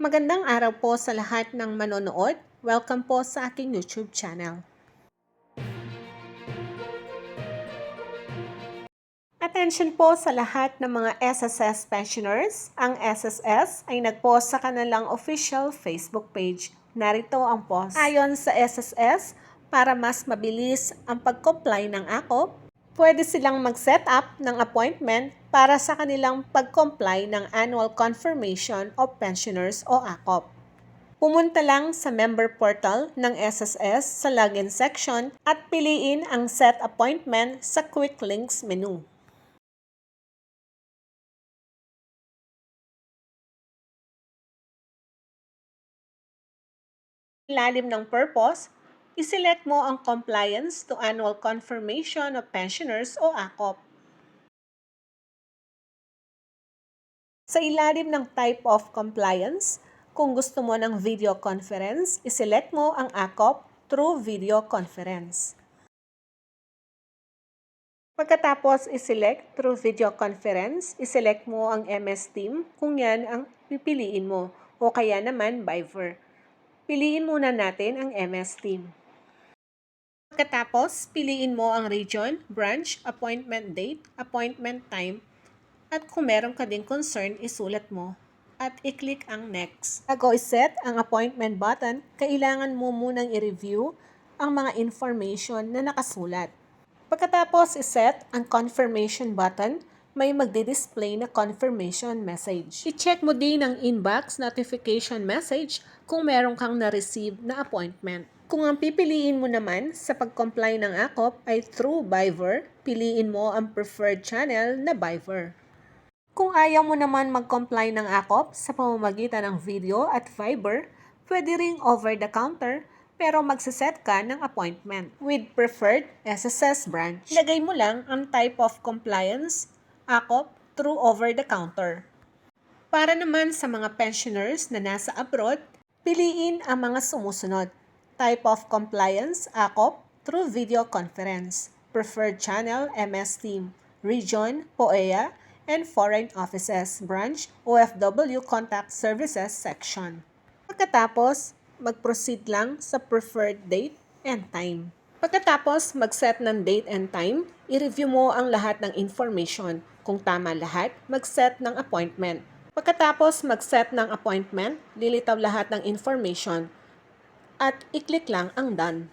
Magandang araw po sa lahat ng manonood. Welcome po sa aking YouTube channel. Attention po sa lahat ng mga SSS pensioners. Ang SSS ay nag-post sa kanilang official Facebook page. Narito ang post. Ayon sa SSS, para mas mabilis ang pag-comply ng AKOP, pwede silang mag-set up ng appointment para sa kanilang pag-comply ng Annual Confirmation of Pensioners o AKOP. Pumunta lang sa member portal ng SSS sa login section at piliin ang Set Appointment sa Quick Links menu. Ilalim ng purpose, iselect mo ang Compliance to Annual Confirmation of Pensioners o AKOP. Sa ilalim ng Type of Compliance, kung gusto mo ng video conference, iselect mo ang AKOP through video conference. Pagkatapos iselect through video conference, iselect mo ang MS Team kung yan ang pipiliin mo o kaya naman Viber. Piliin muna natin ang MS Team. Pagkatapos, piliin mo ang region, branch, appointment date, appointment time, at kung meron ka ding concern, isulat mo at i-click ang next. Bago i-set ang appointment button, kailangan mo munang i-review ang mga information na nakasulat. Pagkatapos i-set ang confirmation button, may magdi-display na confirmation message. I-check mo din ang inbox notification message kung meron kang na-receive na appointment. Kung ang pipiliin mo naman sa pag-comply ng AKOP ay through Viber, piliin mo ang preferred channel na Viber. Kung ayaw mo naman mag-comply ng AKOP sa pamamagitan ng video at Viber, pwede ring over-the-counter pero magsaset ka ng appointment with preferred SSS branch. Lagay mo lang ang type of compliance, AKOP, through over-the-counter. Para naman sa mga pensioners na nasa abroad, piliin ang mga sumusunod. Type of compliance, AKOP, through video conference. Preferred channel, MS Team. Region, POEA, and Foreign Offices Branch, OFW Contact Services Section. Pagkatapos, mag-proceed lang sa preferred date and time. Pagkatapos mag-set ng date and time, i-review mo ang lahat ng information. Kung tama lahat, mag-set ng appointment. Pagkatapos mag-set ng appointment, lilitaw lahat ng information at i-click lang ang done.